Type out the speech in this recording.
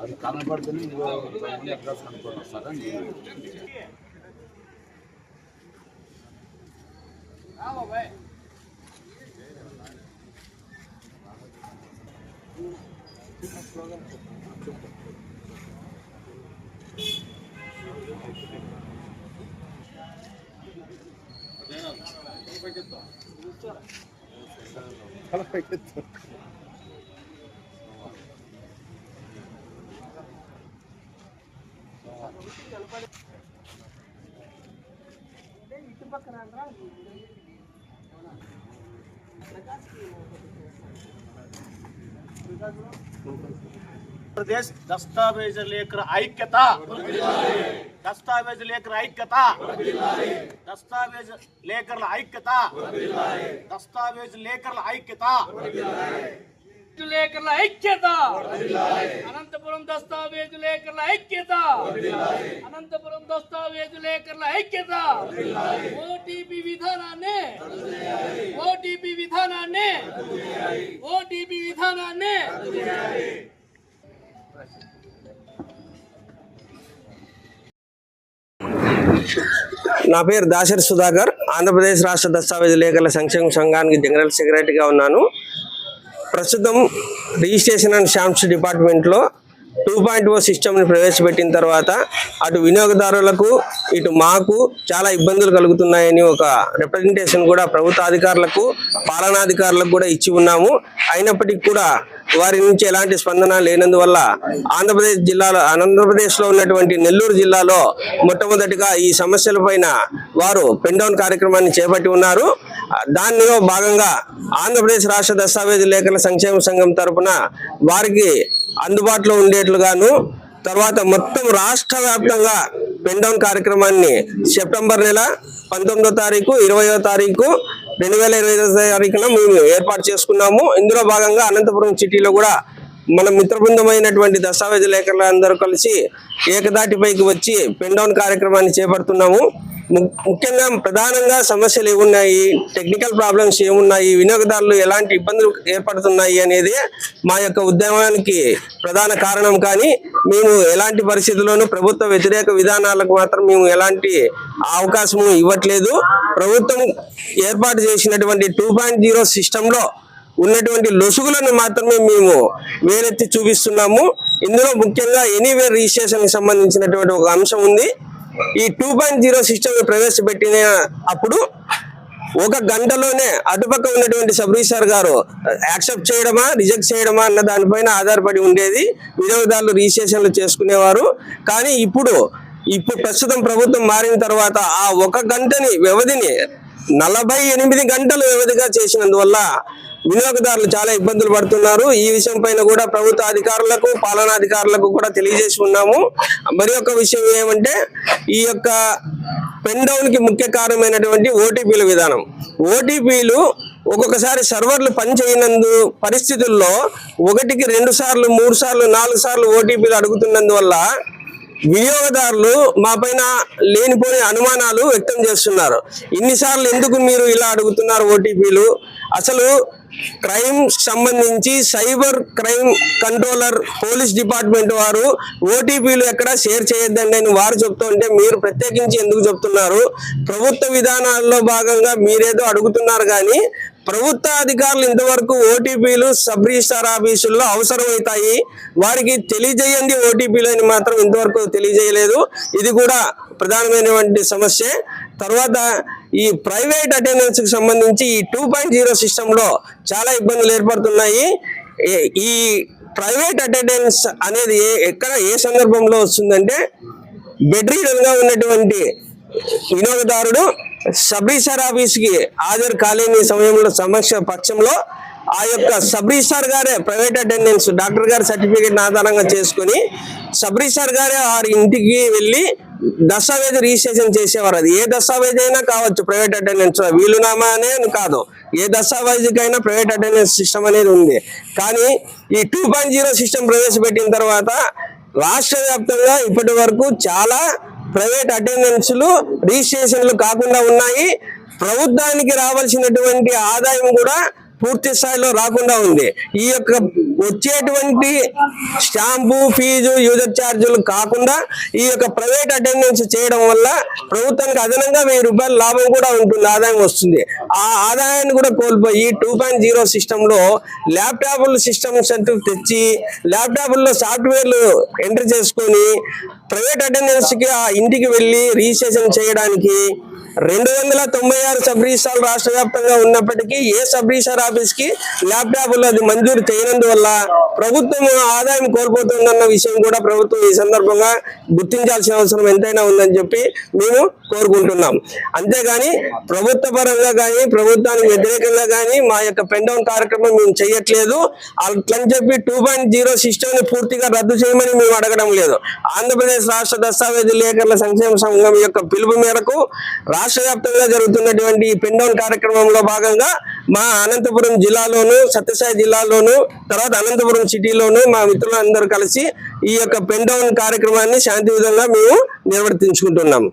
అది కనబడుతుంది ఇంకో ముందు అడ్రస్ కనుక్కొని వస్తారా నేను ఆంధ్రప్రదేశ్ దస్తావేజు లేఖల ఐక్యత దస్తావేజు లేఖల ఐక్యత దస్తావేజు లేఖల ఐక్యత దస్తావేజు లేఖల ఐక్యత లేఖల ఐక్యత! అనంతపురం దస్తావేజు లేఖల ఐక్యత! అనంతపురం దస్తావేజు లేఖల ఐక్యత! ఓటీపీ విధానాన్ని! ఓటీపీ విధానాన్ని! ఓటీపీ విధానాన్ని! నా పేరు దాసరి సుధాకర్. ఆంధ్రప్రదేశ్ రాష్ట్ర దస్తావేజ్ లేఖల సంక్షేమ సంఘానికి జనరల్ సెక్రటరీగా ఉన్నాను. ప్రస్తుతం రిజిస్ట్రేషన్ అండ్ స్టాంప్స్ డిపార్ట్మెంట్లో టూ పాయింట్ ఓ సిస్టమ్ని ప్రవేశపెట్టిన తర్వాత అటు వినియోగదారులకు ఇటు మాకు చాలా ఇబ్బందులు కలుగుతున్నాయని ఒక రిప్రజెంటేషన్ కూడా ప్రభుత్వ అధికారులకు పాలనాధికారులకు కూడా ఇచ్చి ఉన్నాము. అయినప్పటికీ కూడా వారి నుంచి ఎలాంటి స్పందన లేనందువల్ల ఆంధ్రప్రదేశ్ జిల్లాలో ఆంధ్రప్రదేశ్లో ఉన్నటువంటి నెల్లూరు జిల్లాలో మొట్టమొదటిగా ఈ సమస్యల వారు పెన్ డౌన్ కార్యక్రమాన్ని చేపట్టి ఉన్నారు. దానిలో భాగంగా ఆంధ్రప్రదేశ్ రాష్ట్ర దస్తావేజు లేఖల సంక్షేమ సంఘం తరపున వారికి అందుబాటులో ఉండేట్లుగాను తర్వాత మొత్తం రాష్ట్ర వ్యాప్తంగా పెండౌన్ కార్యక్రమాన్ని సెప్టెంబర్ నెల పంతొమ్మిదో తారీఖు ఇరవయో తారీఖు రెండు వేల ఇరవై తారీఖున మేము ఏర్పాటు చేసుకున్నాము. ఇందులో భాగంగా అనంతపురం సిటీలో కూడా మన మిత్రబృందమైనటువంటి దస్తావేజు లేఖలందరూ కలిసి ఏకదాటిపైకి వచ్చి పెండౌన్ కార్యక్రమాన్ని చేపడుతున్నాము. ముఖ్యంగా ప్రధానంగా సమస్యలు ఏమున్నాయి? టెక్నికల్ ప్రాబ్లమ్స్ ఏమున్నాయి? వినియోగదారులు ఎలాంటి ఇబ్బందులు ఏర్పడుతున్నాయి అనేది మా యొక్క ఉద్యమానికి ప్రధాన కారణం. కానీ మేము ఎలాంటి పరిస్థితుల్లోనూ ప్రభుత్వ వ్యతిరేక విధానాలకు మాత్రం మేము ఎలాంటి అవకాశము ఇవ్వట్లేదు. ప్రభుత్వం ఏర్పాటు చేసినటువంటి టూ పాయింట్ జీరో సిస్టంలో ఉన్నటువంటి లొసుగులను మాత్రమే మేము వేరెత్తి చూపిస్తున్నాము. ఇందులో ముఖ్యంగా ఎనీవేర్ రిజిస్ట్రేషన్కి సంబంధించినటువంటి ఒక అంశం ఉంది. ఈ టూ పాయింట్ జీరో సిస్టమ్ ప్రవేశపెట్టిన అప్పుడు ఒక గంటలోనే అటుపక్క ఉన్నటువంటి సబ్ రిజిస్టార్ గారు యాక్సెప్ట్ చేయడమా రిజెక్ట్ చేయడమా అన్న దానిపైన ఆధారపడి ఉండేది. వినియోగదారులు రిజిస్ట్రేషన్లు చేసుకునేవారు. కానీ ఇప్పుడు ఇప్పుడు ప్రస్తుతం ప్రభుత్వం మారిన తర్వాత ఆ ఒక గంటని వ్యవధిని నలభై ఎనిమిది గంటలు వ్యవధిగా చేసినందువల్ల వినియోగదారులు చాలా ఇబ్బందులు పడుతున్నారు. ఈ విషయం పైన కూడా ప్రభుత్వ అధికారులకు పాలనాధికారులకు కూడా తెలియజేసి ఉన్నాము. మరి ఒక విషయం ఏమంటే ఈ యొక్క పెన్ డౌన్కి ముఖ్య కారణమైనటువంటి ఓటీపీల విధానం. ఓటీపీలు ఒక్కొక్కసారి సర్వర్లు పనిచేయనందు పరిస్థితుల్లో ఒకటికి రెండు సార్లు మూడు సార్లు నాలుగు సార్లు ఓటీపీలు అడుగుతున్నందువల్ల వినియోగదారులు మా పైన లేనిపోని అనుమానాలు వ్యక్తం చేస్తున్నారు. ఇన్నిసార్లు ఎందుకు మీరు ఇలా అడుగుతున్నారు ఓటీపీలు? అసలు క్రైమ్ సంబంధించి cyber crime controller police department వారు ఓటీపీలు ఎక్కడ షేర్ చేయొద్దండి అని వారు చెప్తుంటే మీరు ప్రత్యేకించి ఎందుకు చెప్తున్నారు? ప్రభుత్వ విధానాల్లో భాగంగా మీరేదో అడుగుతున్నారు కానీ ప్రభుత్వ అధికారులు ఇంతవరకు ఓటీపీలు సబ్ రిజిస్టార్ ఆఫీసుల్లో అవసరమవుతాయి. వారికి తెలియజేయండి ఓటీపీలు అని మాత్రం ఇంతవరకు తెలియజేయలేదు. ఇది కూడా ప్రధానమైనటువంటి సమస్య. తర్వాత ఈ ప్రైవేట్ అటెండెన్స్కి సంబంధించి ఈ టూ పాయింట్ జీరో సిస్టంలో చాలా ఇబ్బందులు ఏర్పడుతున్నాయి. ఈ ప్రైవేట్ అటెండెన్స్ అనేది ఏ- ఎక్కడ ఏ సందర్భంలో వస్తుందంటే బెడ్ ఉన్నటువంటి వినియోగదారుడు సబ్రీసార్ ఆఫీస్కి హాజరు కాలేని సమయంలో సమస్య పక్షంలో ఆ యొక్క సబ్రీసార్ గారే ప్రైవేట్ అటెండెన్స్ డాక్టర్ గారి సర్టిఫికేట్ ఆధారంగా చేసుకుని సబ్రీసార్ గారే వారి ఇంటికి వెళ్ళి దస్తావేజ్ రిజిస్ట్రేషన్ చేసేవారు. అది ఏ దస్తావేజ్ అయినా కావచ్చు ప్రైవేట్ అటెండెన్స్. వీలునామా అనే కాదు. ఏ దస్తావేజ్కైనా ప్రైవేట్ అటెండెన్స్ సిస్టమ్ అనేది ఉంది. కానీ ఈ టూ పాయింట్ జీరో సిస్టమ్ ప్రవేశపెట్టిన తర్వాత రాష్ట్ర వ్యాప్తంగా ఇప్పటి వరకు చాలా ప్రైవేట్ అటెండెన్స్లు రిజిస్ట్రేషన్లు కాకుండా ఉన్నాయి. ప్రభుత్వానికి రావాల్సినటువంటి ఆదాయం కూడా పూర్తి స్థాయిలో రాకుండా ఉంది. ఈ యొక్క వచ్చేటువంటి స్టాంపు ఫీజు యూజర్ ఛార్జీలు కాకుండా ఈ యొక్క ప్రైవేట్ అటెండెన్స్ చేయడం వల్ల ప్రభుత్వానికి అదనంగా వెయ్యి రూపాయల లాభం కూడా ఉంటుంది ఆదాయం వస్తుంది. ఆ ఆదాయాన్ని కూడా కోల్పోయి టూ పాయింట్ జీరో సిస్టంలో ల్యాప్టాప్లు సిస్టమ్స్ అంటూ తెచ్చి ల్యాప్టాప్ల్లో సాఫ్ట్వేర్లు ఎంటర్ చేసుకొని ప్రైవేట్ అటెండెన్స్కి ఆ ఇంటికి వెళ్ళి రిజిస్ట్రేషన్ చేయడానికి రెండు వందల తొంభై ఆరు సబ్ రిజిస్ట్రాలు రాష్ట్ర వ్యాప్తంగా ఉన్నప్పటికీ ఏ సబ్ రిజిస్టార్ ఆఫీస్కి ల్యాప్టాప్లు అది మంజూరు చేయనందువల్ల ప్రభుత్వం ఆదాయం కోల్పోతుందన్న విషయం కూడా ప్రభుత్వం ఈ సందర్భంగా గుర్తించాల్సిన అవసరం ఎంతైనా ఉందని చెప్పి మేము కోరుకుంటున్నాం. అంతేగాని ప్రభుత్వ పరంగా కానీ ప్రభుత్వానికి వ్యతిరేకంగా కానీ మా యొక్క పెండౌన్ కార్యక్రమం మేము చేయట్లేదు. అట్లని చెప్పి టూ పాయింట్ జీరో సిస్టమ్ని పూర్తిగా రద్దు చేయమని మేము అడగడం లేదు. ఆంధ్రప్రదేశ్ రాష్ట్ర దస్తావేజు లేఖల సంక్షేమ సంఘం యొక్క పిలుపు మేరకు రాష్ట్ర రాష్ట్ర వ్యాప్తంగా జరుగుతున్నటువంటి ఈ పెన్ డౌన్ కార్యక్రమంలో భాగంగా మా అనంతపురం జిల్లాలోను సత్యసాయి జిల్లాలోను తర్వాత అనంతపురం సిటీలోను మా మిత్రులందరూ కలిసి ఈ యొక్క పెన్ డౌన్ కార్యక్రమాన్ని శాంతియుతంగా మేము నిర్వర్తించుకుంటున్నాము.